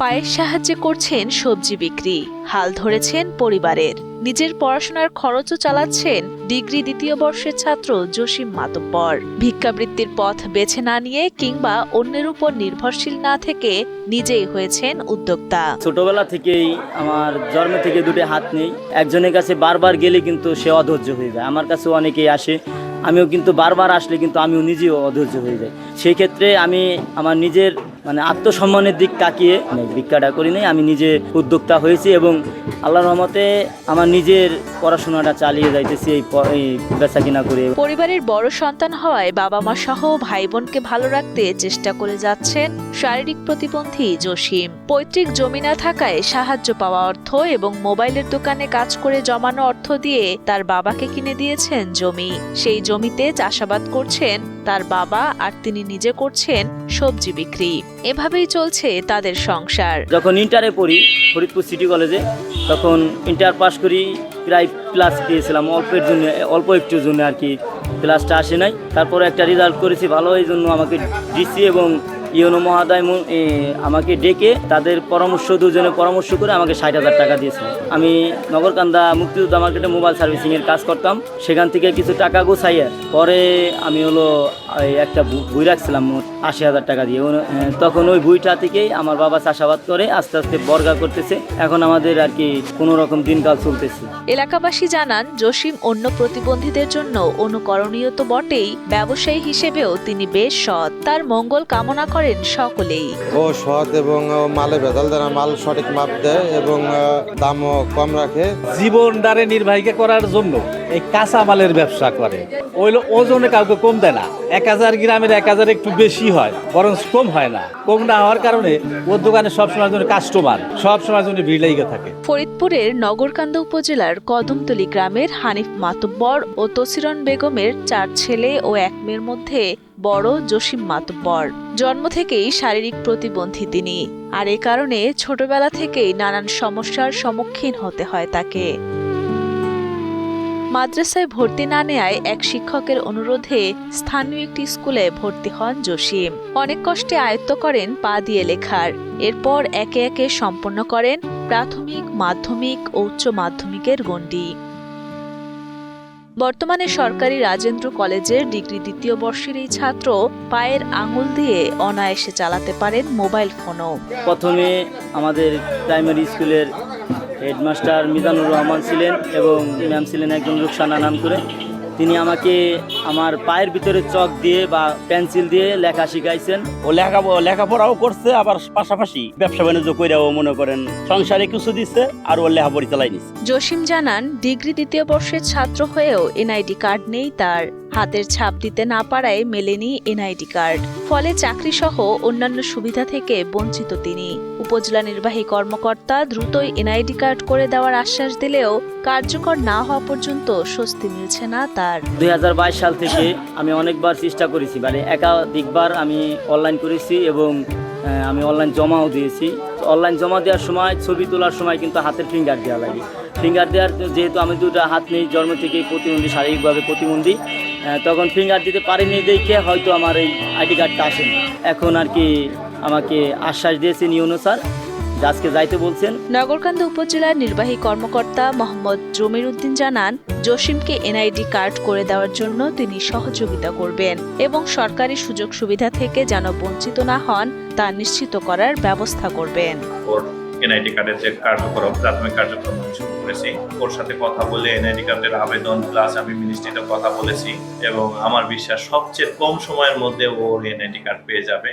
পায়ের সাহায্যে করছেন সবজি বিক্রি, হাল ধরেছেন পরিবারের। নিজের পড়াশোনার খরচও চালাচ্ছেন ডিগ্রি দ্বিতীয় বর্ষের ছাত্র জসিম মাতব্বর। ভিক্ষাবৃত্তির পথ বেছে না নিয়ে কিংবা অন্যের উপর নির্ভরশীল না থেকে নিজেই হয়েছেন উদ্যোক্তা। ছোটবেলা থেকেই আমার জন্ম থেকে দুটো হাত নেই। একজনের কাছে বারবার গেলে কিন্তু সে অধৈর্য হয়ে যায়। আমার কাছেও অনেকেই আসে। আমিও কিন্তু বারবার আসলে কিন্তু আমিও নিজেও অধৈর্য হয়ে যাই। সেই ক্ষেত্রে আমি আমার নিজের মানে আত্মসম্মানের দিক তাকিয়ে ভিক্ষাটা করি নাই, আমি নিজে উদ্যোক্তা হয়েছি এবং আল্লাহ রহমতে আমার নিজের পড়াশোনাটা চালিয়ে যাইতেছি এই বেচা কিনা করে। পরিবারের বড় সন্তান হওয়ায় বাবা মা সহ ভাই বোনকে ভালো রাখতে চেষ্টা করে যাচ্ছেন শারীরিক প্রতিবন্ধী জসিম। পৈতৃক জমি না থাকায় সাহায্য পাওয়া অর্থ এবং মোবাইলের দোকানে কাজ করে জমানো অর্থ দিয়ে তার বাবাকে কিনে দিয়েছেন জমি। সেই জমিতে চাষাবাদ করছেন তার বাবা আর তিনি নিজে করছেন সবজি বিক্রি। এভাবেই চলছে তাদের সংসার। যখন ইন্টারে পড়ি, ফরিদপুর সিটি কলেজে, তখন ইন্টার পাস করি, প্রায় ক্লাস পেয়েছিলাম অল্পের জন্য, অল্প একটুর জন্য আর কি। ক্লাসটা আসে নাই। তারপরে একটা রেজাল্ট করেছি, ভালো, এই জন্য আমাকে ডিসি এবং ইউনো মহাদয় আমাকে ডেকে তাদের পরামর্শ দুজনে পরামর্শ করে আমাকে ষাট হাজার টাকা দিয়েছে আমি নগরকান্দা মুক্তিযোদ্ধা মার্কেটে মোবাইল সার্ভিসিংয়ের কাজ করতাম। সেখান থেকে কিছু টাকা গুছাইয়া পরে আমি হলো একটা বই রাখছিলাম মোট আশি হাজার টাকা দিয়ে। তখন ওই বইটা থেকেই আমার বাবা চাষাবাদ করে আস্তে আস্তে বর্গা করতেছে। এখন আমাদের আর কি কোনো রকম দিনকাল চলতেছে। এলাকাবাসী জানান জসিম অন্য প্রতিবন্ধীদের জন্য অনুকরণীয় তো বটেই ব্যবসায়ী হিসেবেও তিনি বেশ সৎ। তার মঙ্গল কামনা করেন সকলেই। ও সৎ এবং ও মালে ভেজাল দেয় মাল সঠিক মাপ দেয় এবং দামও কম রাখে। জীবনদারে নির্বাহিকা করার জন্য এই কাঁচা মালের ব্যবসা করে। ওইলো ওজনে কাউকে কম দেয় না। এক হাজার গ্রামের এক হাজার একটু বেশি হয়, বরং কম হয় না। কম না হওয়ার কারণে ওর দোকানে সবসময় জন্য কাস্টমার সবসময় জন্য ভিড় লেগে থাকে। ফরিদপুরের নগরকান্দা উপজেলার কদমতলী গ্রামের হানিফ মাতব্বর ও তসিরন বেগমের চার ছেলে ও এক মেয়ের মধ্যে বড় জসিম মাতব্বর। জন্ম থেকেই শারীরিক প্রতিবন্ধী তিনি। আর এ কারণে ছোটবেলা থেকেই নানান সমস্যার সম্মুখীন হতে হয় তাকে। মাদ্রাসায় ভর্তি না নেয় এক শিক্ষকের অনুরোধে স্থানীয় একটি স্কুলে ভর্তি হন জসিম অনেক কষ্টে আয়ত্ত করেন পা দিয়ে লেখার। এরপর একে একে সম্পন্ন করেন প্রাথমিক, মাধ্যমিক ও উচ্চ মাধ্যমিকের গণ্ডি। বর্তমানে সরকারি রাজেন্দ্র কলেজের ডিগ্রি দ্বিতীয় বর্ষের এই ছাত্র পায়ের আঙুল দিয়ে অনায়াসে চালাতে পারেন মোবাইল ফোনও। প্রথমে আমাদের প্রাইমারি স্কুলের হেডমাস্টার মিজানুর রহমান ছিলেন এবং ম্যাম ছিলেন একজন রুকসানা নাম করে তিনি আমাকে আমার পায়ের ভিতরে চক দিয়ে বা পেন্সিল দিয়ে লেখা শিখাইছেন। ও লেখা লেখাপড়াও করছে আবার পাশাপাশি ব্যবসা বাণিজ্য কইরাও মনে করেন। সংসারে কিছু দিচ্ছে আর ওর লেখাপড়ি চালাই নিচ্ছে জসিম জানান ডিগ্রি দ্বিতীয় বর্ষের ছাত্র হয়েও এনআইডি কার্ড নেই তার। হাতের ছাপ দিতে না পারায় মেলেনি এনআইডি কার্ড। ফলে চাকরি সহ অন্যান্য সুবিধা থেকে বঞ্চিত তিনি। উপজেলা নির্বাহী কর্মকর্তা দ্রুতই এনআইডি কার্ড করে দেওয়ার আশ্বাস দিলেও কার্যকর না হওয়া পর্যন্ত স্বস্তি মিলছে না তার। দুই হাজার বাইশ সাল থেকে আমি অনেকবার চেষ্টা করেছি মানে একাধিকবার আমি অনলাইন করেছি এবং আমি অনলাইন জমাও দিয়েছি। অনলাইন জমা দেওয়ার সময়, ছবি তোলার সময় কিন্তু হাতের ফিঙ্গার দেওয়া লাগে। ফিঙ্গার দেওয়ার যেহেতু আমি দুটো হাত নেই জন্ম থেকেই প্রতিবন্ধী, শারীরিকভাবে প্রতিবন্ধী তখন ফিঙ্গার দিতে পারিনি দেখে হয়তো আমার এই আইডি কার্ডটা আসেনি। এখন আর কি আমাকে আশ্বাস দিয়েছেন ইউনো স্যার। আজকে যাইতে বলছেন? নগরকান্দা উপজেলার নির্বাহী কর্মকর্তা মোহাম্মদ জমির উদ্দিন জানান জসিমকে এনআইডি কার্ড করে দেওয়ার জন্য তিনি সহযোগিতা করবেন এবং সরকারি সুযোগ সুবিধা থেকে যেন বঞ্চিত না হন তা নিশ্চিত করার ব্যবস্থা করবেন। ওর এনআইডি কার্ডের যে কার্যক্রম প্রাথমিক কার্যক্রম শুরু করেছি। ওর সাথে কথা বলে এনআইডি কার্ডের আবেদন প্লাস আমি মিনিস্ট্রিতে কথা বলেছি এবং আমার বিশ্বাস সবচেয়ে কম সময়ের মধ্যে ওর এনআইডি কার্ড পেয়ে যাবে।